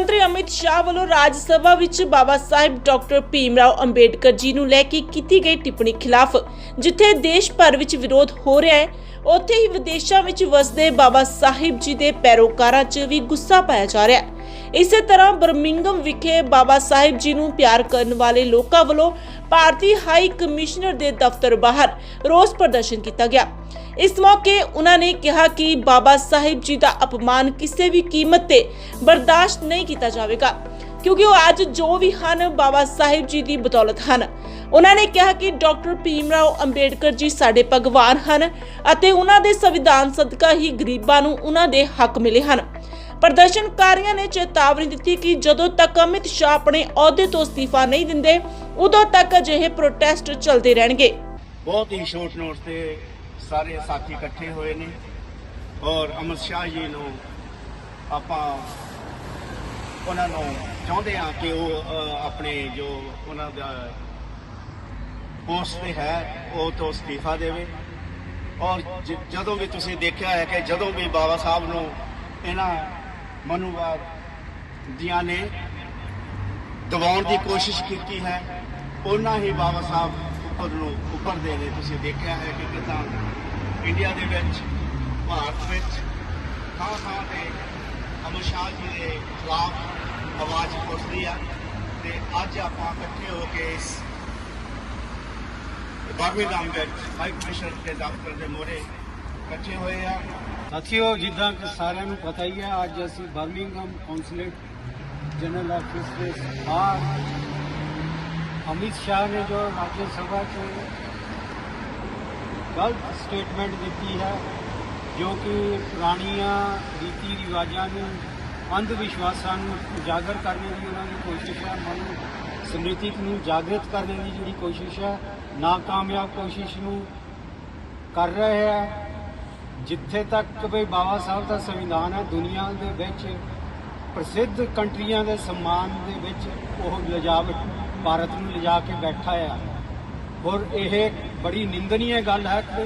ਮੰਤਰੀ ਅਮਿਤ ਸ਼ਾਹ ਵੱਲੋਂ ਰਾਜ ਸਭਾ ਵਿੱਚ ਬਾਬਾ ਸਾਹਿਬ ਡਾਕਟਰ ਭੀਮ ਰਾਓ ਅੰਬੇਡਕਰ ਜੀ ਨੂੰ ਲੈ ਕੇ ਕੀਤੀ ਗਈ ਟਿੱਪਣੀ ਖਿਲਾਫ, ਜਿੱਥੇ ਦੇਸ਼ ਭਰ ਵਿੱਚ ਵਿਰੋਧ ਹੋ ਰਿਹਾ ਹੈ। ਉੱਥੇ ਹੀ ਵਿਦੇਸ਼ਾਂ ਵਿੱਚ ਵਸਦੇ ਬਾਬਾ ਸਾਹਿਬ ਜੀ ਦੇ ਪੈਰੋਕਾਰਾਂ 'ਚ ਵੀ ਗੁੱਸਾ ਪਾਇਆ ਜਾ ਰਿਹਾ ਹੈ। ਇਸੇ ਤਰ੍ਹਾਂ ਬਰਮਿੰਗਮ ਵਿਖੇ ਬਾਬਾ ਸਾਹਿਬ ਜੀ ਨੂੰ ਪਿਆਰ ਕਰਨ ਵਾਲੇ ਲੋਕਾਂ ਵੱਲੋਂ ਭਾਰਤੀ ਹਾਈ ਕਮਿਸ਼ਨਰ ਦੇ ਦਫ਼ਤਰ ਬਾਹਰ ਰੋਸ ਪ੍ਰਦਰਸ਼ਨ ਕੀਤਾ ਗਿਆ। ਇਸ ਮੌਕੇ ਉਹਨਾਂ ਨੇ ਕਿਹਾ ਕਿ ਬਾਬਾ ਸਾਹਿਬ ਜੀ ਦਾ ਅਪਮਾਨ ਕਿਸੇ ਵੀ ਕੀਮਤ ਤੇ ਬਰਦਾਸ਼ਤ ਨਹੀਂ ਕੀਤਾ ਜਾਵੇਗਾ, ਕਿਉਂਕਿ ਉਹ ਅੱਜ ਜੋ ਵੀ ਹਨ ਬਾਬਾ ਸਾਹਿਬ ਜੀ ਦੀ ਬਦੌਲਤ ਹਨ। ਉਹਨਾਂ ਨੇ ਕਿਹਾ ਕਿ ਡਾਕਟਰ ਭੀਮਰਾਓ ਅੰਬੇਡਕਰ ਜੀ ਸਾਡੇ ਭਗਵਾਨ ਹਨ ਅਤੇ ਉਹਨਾਂ ਦੇ ਸੰਵਿਧਾਨ ਸਦਕਾ ਹੀ ਗਰੀਬਾਂ ਨੂੰ ਉਹਨਾਂ ਦੇ ਹੱਕ ਮਿਲੇ ਹਨ। ਪ੍ਰਦਰਸ਼ਨਕਾਰੀਆਂ ਨੇ ਚੇਤਾਵਨੀ ਦਿੱਤੀ ਕਿ ਜਦੋਂ ਤੱਕ ਅਮਿਤ ਸ਼ਾਹ ਆਪਣੇ ਅਹੁਦੇ ਤੋਂ ਅਸਤੀਫਾ ਨਹੀਂ ਦਿੰਦੇ, ਉਦੋਂ ਤੱਕ ਅਜਿਹੇ ਪ੍ਰੋਟੈਸਟ ਚੱਲਦੇ ਰਹਿਣਗੇ। ਬਹੁਤ ਹੀ ਸ਼ੋਰਟ ਨੋਟ ਤੇ ਸਾਰੇ ਸਾਥੀ ਇਕੱਠੇ ਹੋਏ ਨੇ ਔਰ ਅਮਰ ਸ਼ਾਹ ਜੀ ਨੂੰ ਆਪਾਂ ਉਹਨਾਂ ਨੂੰ ਚਾਹੁੰਦੇ ਹਾਂ ਕਿ ਉਹ ਆਪਣੇ ਜੋ ਉਹਨਾਂ ਦਾ ਪੋਸਟ ਤੇ ਹੈ, ਉਹ ਤੋਂ ਅਸਤੀਫਾ ਦੇਵੇ। ਔਰ ਜਦੋਂ ਵੀ ਤੁਸੀਂ ਦੇਖਿਆ ਹੈ ਕਿ ਜਦੋਂ ਵੀ ਬਾਬਾ ਸਾਹਿਬ ਨੂੰ ਇਹਨਾਂ ਮਨੂਵਾਦ ਦੀਆਂ ਨੇ ਦਬਾਉਣ ਦੀ ਕੋਸ਼ਿਸ਼ ਕੀਤੀ ਹੈ। ਉਹਨਾਂ ਹੀ ਬਾਬਾ ਸਾਹਿਬ ਉੱਪਰ ਨੂੰ ਉੱਪਰ ਦੇ ਨੇ ਤੁਸੀਂ ਦੇਖਿਆ ਹੈ ਕਿ ਕਿਦਾਂ ਇੰਡੀਆ ਦੇ ਵਿੱਚ, ਭਾਰਤ ਵਿੱਚ ਥਾਂ ਥਾਂ ਤੇ ਅਮਰ ਸ਼ਾਹ ਜੀ ਦੇ ਖਿਲਾਫ ਆਵਾਜ਼ ਉੱਠਦੀ ਆ ਤੇ ਅੱਜ ਆਪਾਂ ਇਕੱਠੇ ਹੋ ਕੇ ਇਸ ਬਰਮਿੰਘਮ ਵਿੱਚ ਹਾਈ ਕਮਿਸ਼ਨਰ ਦੇ ਦਫ਼ਤਰ ਦੇ ਮੋਹਰੇ ਇਕੱਠੇ ਹੋਏ ਆ। ਸਾਥੀਓ, ਜਿੱਦਾਂ ਕਿ ਸਾਰਿਆਂ ਨੂੰ ਪਤਾ ਹੀ ਹੈ, ਅੱਜ ਅਸੀਂ ਬਰਮਿੰਗਮ ਕੌਂਸੂਲੇਟ ਜਨਰਲ ਆਫਿਸ ਦੇ ਬਾਹਰ ਅਮਿਤ ਸ਼ਾਹ ਨੇ ਜੋ ਰਾਜ ਸਭਾ 'ਚ ਗਲਤ ਸਟੇਟਮੈਂਟ ਦਿੱਤੀ ਹੈ, ਜੋ ਕਿ ਪੁਰਾਣੀਆਂ ਰੀਤੀ ਰਿਵਾਜਾਂ ਨੂੰ ਅੰਧ ਵਿਸ਼ਵਾਸਾਂ ਨੂੰ ਉਜਾਗਰ ਕਰਨ ਦੀ ਉਹਨਾਂ ਦੀ ਕੋਸ਼ਿਸ਼ ਹੈ, ਮਨ ਸਮ੍ਰਿਤਿਕ ਨੂੰ ਜਾਗਰਤ ਕਰਨ ਦੀ ਜਿਹੜੀ ਕੋਸ਼ਿਸ਼ ਹੈ, ਨਾਕਾਮਯਾਬ ਕੋਸ਼ਿਸ਼ ਨੂੰ ਕਰ ਰਹੇ ਹੈ। ਜਿੱਥੇ ਤੱਕ ਵੀ ਬਾਬਾ ਸਾਹਿਬ ਦਾ ਸੰਵਿਧਾਨ ਹੈ, ਦੁਨੀਆ ਦੇ ਵਿੱਚ ਪ੍ਰਸਿੱਧ ਕੰਟਰੀਆਂ ਦੇ ਸਨਮਾਨ ਦੇ ਵਿੱਚ ਉਹ ਲਿਜਾ ਭਾਰਤ ਨੂੰ ਲਿਜਾ ਕੇ ਬੈਠਾ ਆ। ਔਰ ਇਹ ਬੜੀ ਨਿੰਦਨੀय ਗੱਲ ਹੈ ਕਿ